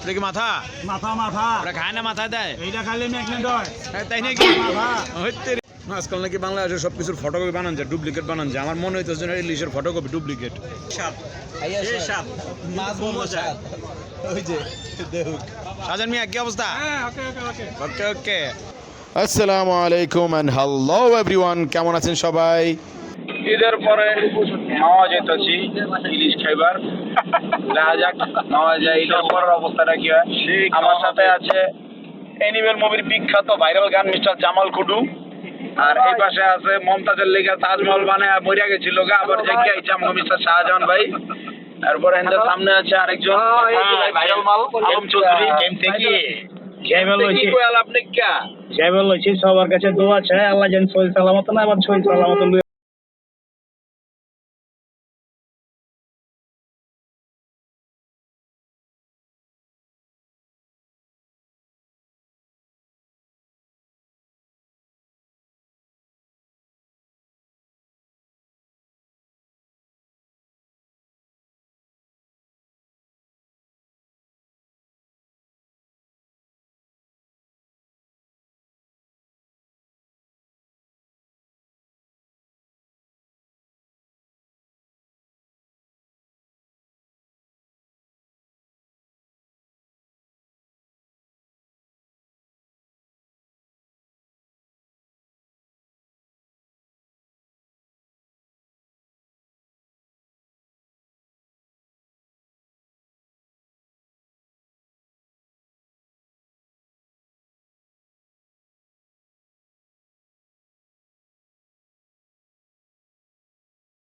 এটা কি মাথা? মাথা মাথা। ওরা খায় না মাথায় দেয়? এইটা খাইলে ম্যাগনেট হয়। তাই নাকি? মাথা আজকাল নাকি বাংলাদেশের সব কিছুর ফটোকপি বানান যায় ডুপ্লিকেট বানান যায় আমার মনে হইতেছে না ইলিশের ফটোকপি ডুপ্লিকেট সাজান মিয়া কি অবস্থা? হ্যাঁ ওকে ওকে ওকে। ওকে ওকে। আসসালামু আলাইকুম এন্ড হ্যালো এভরিওয়ান কেমন আছেন সবাই? ঈদের পরে মাওয়া যেতেছি ইলিশ খাইবার। দেখা যাক মাওয়া যায়। ঈদের পরের অবস্থাটা কি হয়? আমার সাথে আছে এনিমেল মুভির বিখ্যাত ভাইরাল গান মিস্টার জামাল কুডু আর এই পাশে আছে মমতাজের লেগে তাজমহল বানায় মরিয়া গেছিল গা আবার জামগো মিস্টার শাহজাহান ভাই। তারপরে সামনে আছে আরেকজন। ভাইরাল মাল। আলম চৌধুরী গেম থেকে আপনি কা? সবার কাছে দোয়া চাই আল্লাহ যেন সই সালামত না আবার সই সালামত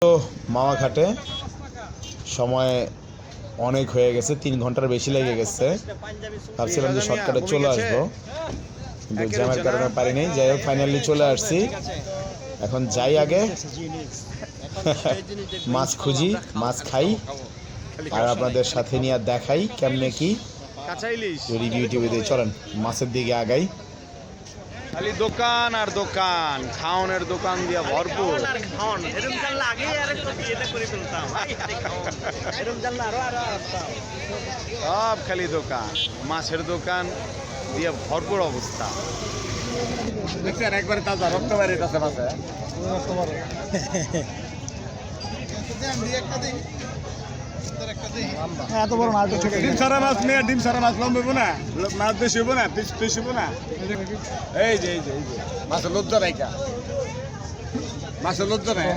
লুয়ে মামা ঘাটে সময় অনেক হয়ে গেছে তিন ঘণ্টার বেশি লেগে গেছে। ভাবছিলাম যে শর্টকাটে চলে আসব কিন্তু জ্যামের কারণে পারিনি। যাই হোক ফাইনালি চলে আসছি। এখন যাই আগে। মাছ খুঁজি মাছ খাই। আর আপনাদের সাথে নিয়ে দেখাই কেমনে কি। রিভিউ টিভি দিয়ে চলেন মাছের দিকে আগাই। খালি দোকান আর দোকান খাওনের দোকান দিয়ে ভরপুর। সব খালি দোকান মাছের দোকান দিয়ে ভরপুর অবস্থা। দেখছেন একবারে তাজা রক্ত বাড়ি আছে মাছে। এত বড় মাছ ডিম সারা মাছ মেয়ে, ডিম সারা মাছ লম্ব না? মাছ বেশি হব না, পিস পিস না? এই যে এই যে এই যে। মাছের লজ্জা নাই কা? মাছের লজ্জা নাই?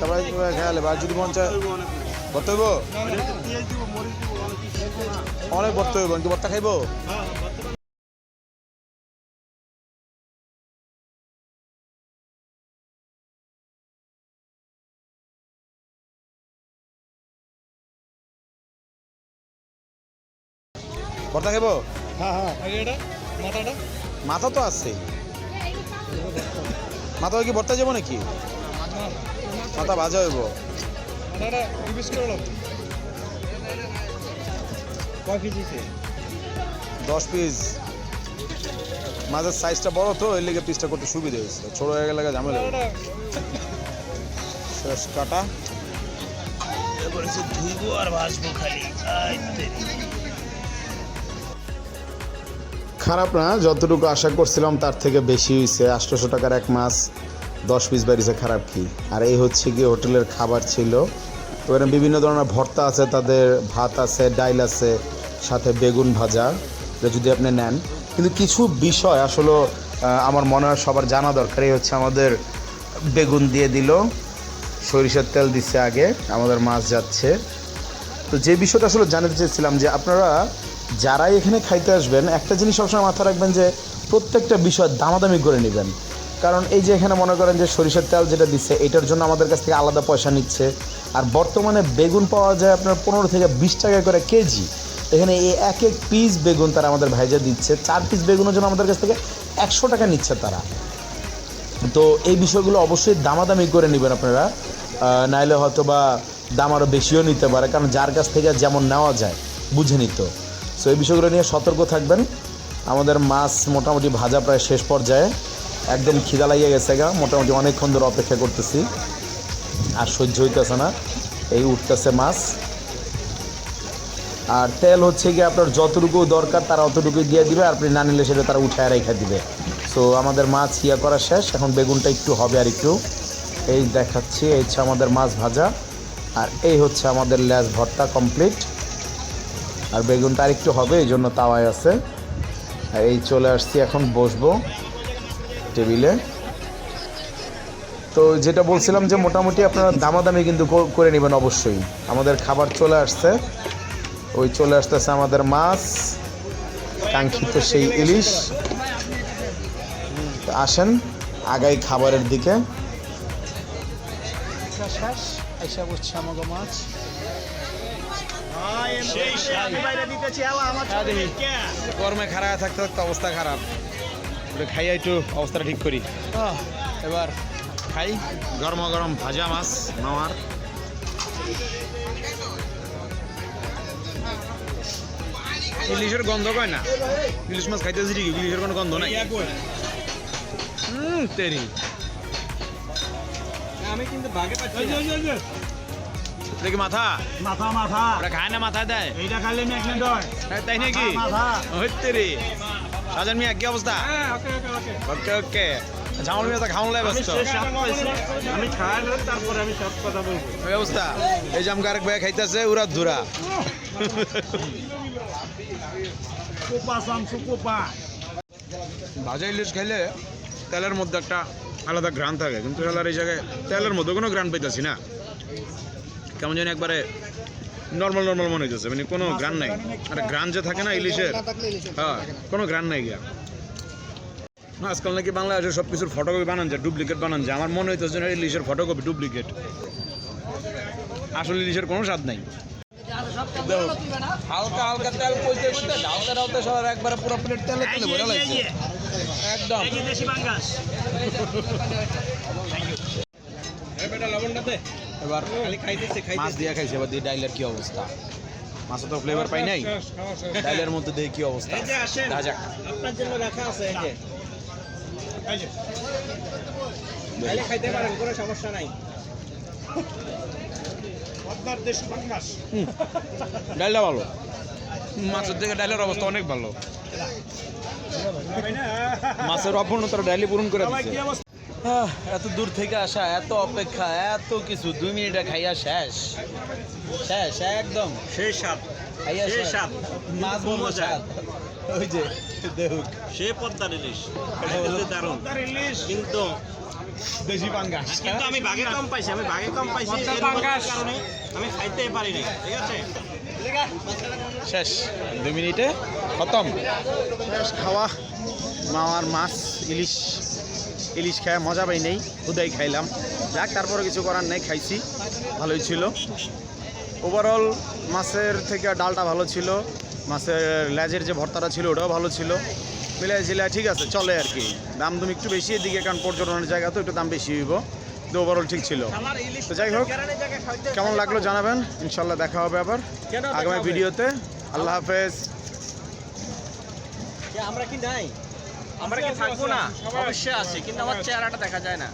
সবাই খেয়ালে, বা যদি মন চায়। ভর্তা হইব অনেক ভর্তা হইব কি ভর্তা খাইব? ভর্তা খাইব? মাথা তো আছে। মাথা কি বর্তা যাব নাকি? মাথা ভাজা হইব। দশ পিস মাছের সাইজটা বড় তো এর লেগে পিসটা করতে সুবিধা হয়েছে। ছোট হয়ে গেলে ঝামেলা। শেষ কাটা। এবারে ধুইবো আর ভাসবো খালি। খারাপ না যতটুকু আশা করছিলাম তার থেকে বেশি হয়েছে আটশোশো টাকার এক মাছ। দশ পিস বেরিয়েছে খারাপ কি? আর এই হচ্ছে গিয়ে হোটেলের খাবার ছিল। এখানে বিভিন্ন ধরনের ভর্তা আছে, তাদের ভাত আছে, ডাইল আছে, সাথে বেগুন ভাজা, এটা যদি আপনি নেন। কিন্তু কিছু বিষয় আসলে আমার মনে হয় সবার জানা দরকার। এই হচ্ছে আমাদের বেগুন দিয়ে দিল, সরিষার তেল দিচ্ছে আগে, আমাদের মাছ যাচ্ছে। তো যে বিষয়টা আসলে জানাতে চেয়েছিলাম যে আপনারা যারাই এখানে খাইতে আসবেন, একটা জিনিস সবসময় মাথায় রাখবেন যে প্রত্যেকটা বিষয় দামাদামি করে নেবেন। কারণ এই যে এখানে মনে করেন যে সরিষার তেল যেটা দিচ্ছে, এটার জন্য আমাদের কাছ থেকে আলাদা পয়সা নিচ্ছে। আর বর্তমানে বেগুন পাওয়া যায় আপনার পনেরো থেকে বিশ টাকা করে কেজি। এখানে এই এক এক পিস বেগুন তারা আমাদের ভাইজা দিচ্ছে। চার পিস বেগুনের জন্য আমাদের কাছ থেকে একশো টাকা নিচ্ছে তারা। তো এই বিষয়গুলো অবশ্যই দামাদামি করে নেবেন আপনারা। নাইলে হয়তো বা দাম আরও বেশিও নিতে পারে, কারণ যার কাছ থেকে যেমন নেওয়া যায়, বুঝে নিত। সো এই বিষয়গুলো নিয়ে সতর্ক থাকবেন। আমাদের মাছ মোটামুটি ভাজা প্রায় শেষ পর্যায়ে। একদম খিদা লাগিয়ে গেছে গা। মোটামুটি অনেকক্ষণ ধরে অপেক্ষা করতেছি। আর সহ্য হইতেছে না। এই উঠতেছে মাছ। আর তেল হচ্ছে কি আপনার যতটুকু দরকার তারা অতটুকুই দিয়ে দিবে। আর আপনি না নিলে সেটা তারা উঠায় রেখে দিবে। তো আমাদের মাছ ইয়া করা শেষ। এখন বেগুনটা একটু হবে আর একটু। এই দেখাচ্ছি। এই হচ্ছে আমাদের মাছ ভাজা। আর এই হচ্ছে আমাদের ল্যাস ভর্তা কমপ্লিট। আর বেগুনটা আর একটু হবে, এই জন্য তাওয়ায় আছে। আর এই চলে আসছি, এখন বসবো। টেবিলে। তো যেটা বলছিলাম যে মোটামুটি আপনারা দামাদামি কিন্তু কো- করে নেবেন অবশ্যই। আমাদের খাবার চলে আসছে। ওই চলে আসতেছে আমাদের মাছ কাঙ্ক্ষিত সেই ইলিশ। তো আসেন আগাই খাবারের দিকে। গরমে খারাপ থাকতে থাকতে অবস্থা খারাপ। ওটা খাইয়া একটু অবস্থাটা ঠিক করি। এবার খাই। গরম গরম ভাজা মাছ মামার। ইলিশের গন্ধ কয় না? ইলিশ মাছ খাইতেছি ঠিকই ইলিশের কোনো গন্ধ নাই? হুম তেরি। আমি কিন্তু ভাগে দেখি মাথা? মাথা মাথা। ওরা খায় না মাথায় দেয়? এইটা খাইলে নি হয়। তাই নাকি? মাথা তেরি। সাজান মিয়া কি অবস্থা? হ্যাঁ ওকে ওকে ঝামল মিয়া তো খাওয়ান ব্যস্ত। আমি খাইলে তারপরে আমি সব কথা বলব। ওই অবস্থা? এই যে আমাকে আরেক ভাই খাইতেছে উরা ধুরা। কোপা সামসু কোপা ভাজা ইলিশ খাইলে তেলের মধ্যে একটা আলাদা ঘ্রাণ থাকে। কিন্তু এই জায়গায় তেলের মধ্যে কোনো ঘ্রাণ পাইতেছি না। কেমন জানি একবারে নর্মাল নর্মাল মনে হইতেছে মানে কোনো গ্রান নাই। আর গ্রান যে থাকে না ইলিশের হ্যাঁ কোনো গ্রান নাই গিয়া। না আজকাল নাকি বাংলাদেশের সব কিছুর ফটোকপি বানান যায় ডুপ্লিকেট বানান যায় আমার মনে হইতেছে না ইলিশের ফটোকপি ডুপ্লিকেট আসলে ইলিশের কোনো স্বাদ নাই। হালকা হালকা তেল কইতে কইতে ঢালতে ঢালতে সব একবারে পুরো প্লেট তেলে তেলে ভরে লাগছে। একদম। দেশি বাঙ্গাস এবার মাছ দিয়ে খাইছে এবার দিয়ে ডাইলের কি অবস্থা মাছে তো ফ্লেভার পাই নাই ডাইলের মধ্যে দিয়ে কি অবস্থা এই যে আসেন দেখা যাক আপনার জন্য রাখা আছে এই যে এই খাইতে পারেন কোনো সমস্যা নাই আপনার ডাইলটা ভালো মাছের থেকে ডাইলের অবস্থা অনেক ভালো মাছের অপূর্ণতার ডাইলি পূরণ করে দিচ্ছে এত দূর থেকে আসা এত অপেক্ষা এত কিছু। দুই মিনিটে খাইয়া শেষ। শেষ একদম। সেই সাপ খাইয়া শেষ। সাপ মাছ মজা। স্বাদ। ওই যে দেখুক সে পদ্মার ইলিশ। দারুণ। ইলিশ। কিন্তু দেশি পাঙ্গাস। কিন্তু আমি ভাগে কম পাইছি আমি ভাগে কম পাইছি কারণে আমি খাইতেই পারি নাই ঠিক আছে? শেষ। দুই মিনিটে খতম। শেষ খাওয়া মামার মাছ ইলিশ। ইলিশ খায় মজা পাই নেই খুদাই খাইলাম। যাক তারপরে কিছু করার নেই খাইছি ভালোই ছিল। ওভারঅল মাছের থেকে ডালটা ভালো ছিল মাছের লেজের যে ভর্তাটা ছিল ওটাও ভালো ছিল। মিলাই ঝিলাই ঠিক আছে চলে আর কি। দাম তুমি একটু বেশি এদিকে কারণ পর্যটনের জায়গা তো একটু দাম বেশি হইব। তো ওভারঅল ঠিক ছিল। তো যাই হোক কেমন লাগল জানাবেন? ইনশাল্লাহ দেখা হবে আবার আগামী ভিডিওতে। আল্লাহ হাফেজ। আমরা কি নাই? আমরা কি থাকব না? অবশ্যই আছি কিন্তু আমার চেহারাটা দেখা যায় না।